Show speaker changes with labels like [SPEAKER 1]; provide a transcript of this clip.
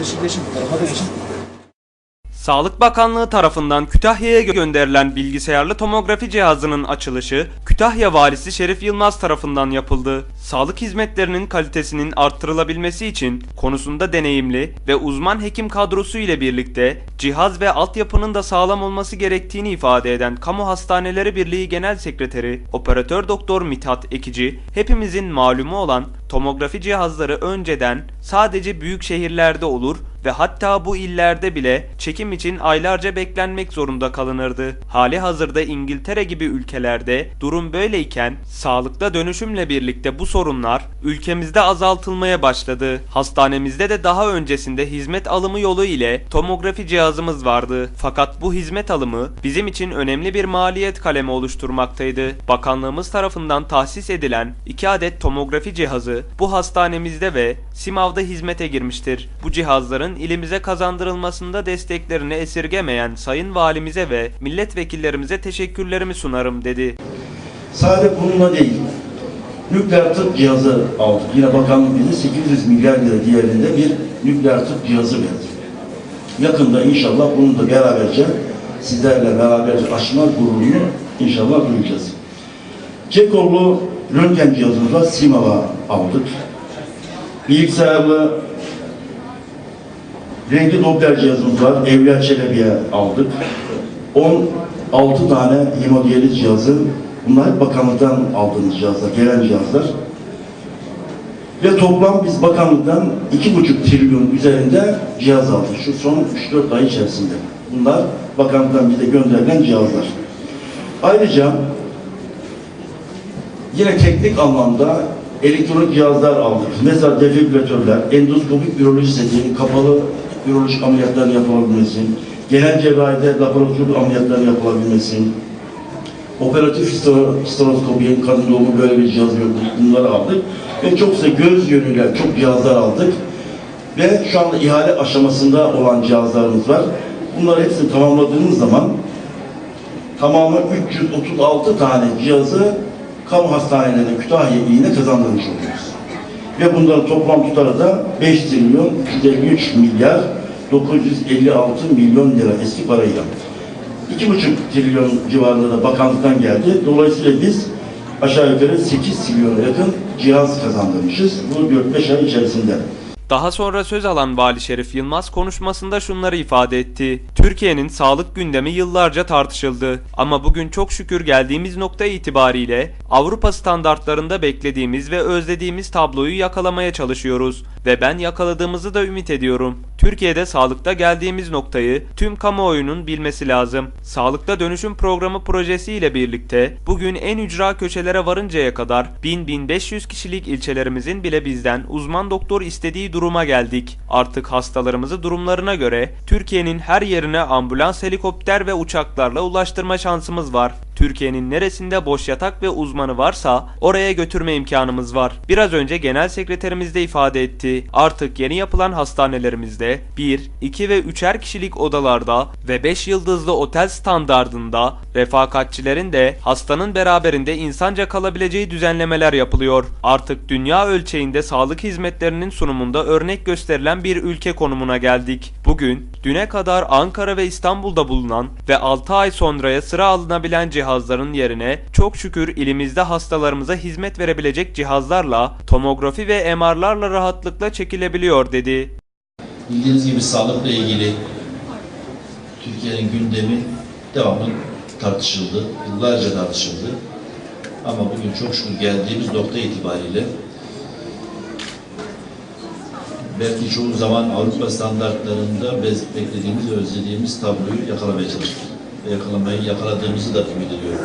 [SPEAKER 1] Bu tarafa geçin.
[SPEAKER 2] Sağlık Bakanlığı tarafından Kütahya'ya gönderilen bilgisayarlı tomografi cihazının açılışı Kütahya Valisi Şerif Yılmaz tarafından yapıldı. Sağlık hizmetlerinin kalitesinin arttırılabilmesi için konusunda deneyimli ve uzman hekim kadrosu ile birlikte cihaz ve altyapının da sağlam olması gerektiğini ifade eden Kamu Hastaneleri Birliği Genel Sekreteri Operatör Doktor Mithat Ekici hepimizin malumu olan tomografi cihazları önceden sadece büyük şehirlerde olur ve hatta bu illerde bile çekim için aylarca beklenmek zorunda kalınırdı. Hali hazırda İngiltere gibi ülkelerde durum böyleyken sağlıkta dönüşümle birlikte bu sorunlar ülkemizde azaltılmaya başladı. Hastanemizde de daha öncesinde hizmet alımı yolu ile tomografi cihazımız vardı. Fakat bu hizmet alımı bizim için önemli bir maliyet kalemi oluşturmaktaydı. Bakanlığımız tarafından tahsis edilen 2 adet tomografi cihazı bu hastanemizde ve Simav'da hizmete girmiştir. Bu cihazların ilimize kazandırılmasında desteklerini esirgemeyen Sayın Valimize ve milletvekillerimize teşekkürlerimi sunarım dedi.
[SPEAKER 3] Sadece bununla değil, nükleer tıp cihazı aldık. Yine bakanlık bize 800 milyar lira değerinde bir nükleer tıp cihazı verdi. Yakında inşallah bunu da beraberce sizlerle beraber aşma gururunu inşallah duyacağız. Çekollu röntgen cihazımızı da Simav'a aldık. Bilgisayarlı renkli Doppler cihazımız var. Evliya Çelebi'ye aldık. 16 tane hemodiyaliz cihazı. Bunlar bakanlıktan aldığımız cihazlar, gelen cihazlar. Ve toplam biz bakanlıktan 2,5 trilyon üzerinde cihaz aldık. Şu son 3-4 ay içerisinde. Bunlar bakanlıktan bize gönderilen cihazlar. Ayrıca yine teknik anlamda elektronik cihazlar aldık. Mesela defibrilatörler, endoskopik üroloji seti, kapalı ürolojik ameliyatların yapılabilmesi, genel cerrahide laparoskopik ameliyatların yapılabilmesi, operatif histeroskopi, kadın doğumu böyle bir cihaz yok. Bunları aldık. Ve çok size göz yönüyle çok cihazlar aldık. Ve şu anda ihale aşamasında olan cihazlarımız var. Bunları hepsini tamamladığımız zaman tamamı 336 tane cihazı kamu hastanelerine Kütahya iline kazandırmış oluyoruz. Ve bunların toplam tutarı da 5 trilyon 353 milyar 956 milyon lira eski parayla. 2,5 trilyon civarında da bakanlıktan geldi. Dolayısıyla biz aşağı yukarı 8 trilyona yakın cihaz kazandırmışız. Bu 4-5 ay içerisinde.
[SPEAKER 2] Daha sonra söz alan Vali Şerif Yılmaz konuşmasında şunları ifade etti. Türkiye'nin sağlık gündemi yıllarca tartışıldı ama bugün çok şükür geldiğimiz nokta itibariyle Avrupa standartlarında beklediğimiz ve özlediğimiz tabloyu yakalamaya çalışıyoruz ve ben yakaladığımızı da ümit ediyorum. Türkiye'de sağlıkta geldiğimiz noktayı tüm kamuoyunun bilmesi lazım. Sağlıkta Dönüşüm Programı projesi ile birlikte bugün en ücra köşelere varıncaya kadar 1000-1500 kişilik ilçelerimizin bile bizden uzman doktor istediği duruma geldik. Artık hastalarımızı durumlarına göre Türkiye'nin her yerine ambulans, helikopter ve uçaklarla ulaştırma şansımız var. Türkiye'nin neresinde boş yatak ve uzmanı varsa oraya götürme imkanımız var. Biraz önce genel sekreterimiz de ifade etti. Artık yeni yapılan hastanelerimizde 1, 2 ve 3'er kişilik odalarda ve 5 yıldızlı otel standardında refakatçilerin de hastanın beraberinde insanca kalabileceği düzenlemeler yapılıyor. Artık dünya ölçeğinde sağlık hizmetlerinin sunumunda örnek gösterilen bir ülke konumuna geldik. Bugün düne kadar Ankara ve İstanbul'da bulunan ve 6 ay sonraya sıra alınabilen cihazların yerine çok şükür ilimizde hastalarımıza hizmet verebilecek cihazlarla tomografi ve MR'larla rahatlıkla çekilebiliyor dedi.
[SPEAKER 4] Bildiğiniz gibi sağlıkla ilgili Türkiye'nin gündemi devamlı tartışıldı. Yıllarca tartışıldı. Ama bugün çok şükür geldiğimiz nokta itibariyle belki çoğu zaman Avrupa standartlarında beklediğimiz, özlediğimiz tabloyu yakalamaya çalıştık. Yakalamayı yakaladığımızı da ümit ediyorum.